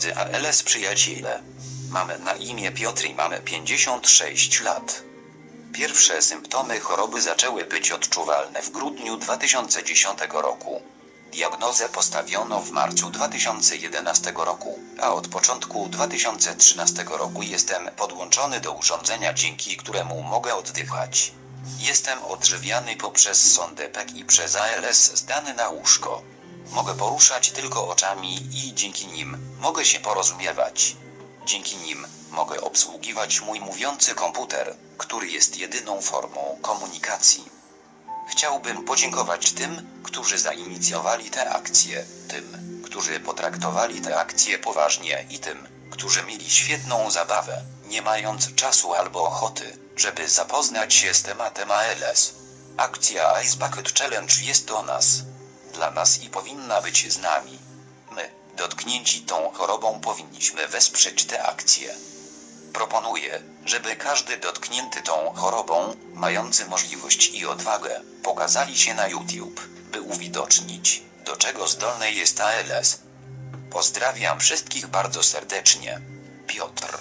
drodzy ALS przyjaciele. Mamy na imię Piotr i mamy 56 lat. Pierwsze symptomy choroby zaczęły być odczuwalne w grudniu 2010 roku. Diagnozę postawiono w marcu 2011 roku, a od początku 2013 roku jestem podłączony do urządzenia, dzięki któremu mogę oddychać. Jestem odżywiany poprzez sondę PEC i przez ALS zdany na łóżko. Mogę poruszać tylko oczami i dzięki nim mogę się porozumiewać. Dzięki nim mogę obsługiwać mój mówiący komputer, który jest jedyną formą komunikacji. Chciałbym podziękować tym, którzy zainicjowali tę akcję, tym, którzy potraktowali tę akcję poważnie i tym, którzy mieli świetną zabawę, nie mając czasu albo ochoty, żeby zapoznać się z tematem ALS. Akcja Ice Bucket Challenge jest o nas. Dla nas i powinna być z nami. My, dotknięci tą chorobą, powinniśmy wesprzeć tę akcję. Proponuję, żeby każdy dotknięty tą chorobą, mający możliwość i odwagę, pokazali się na YouTube, by uwidocznić, do czego zdolny jest ALS. Pozdrawiam wszystkich bardzo serdecznie. Piotr.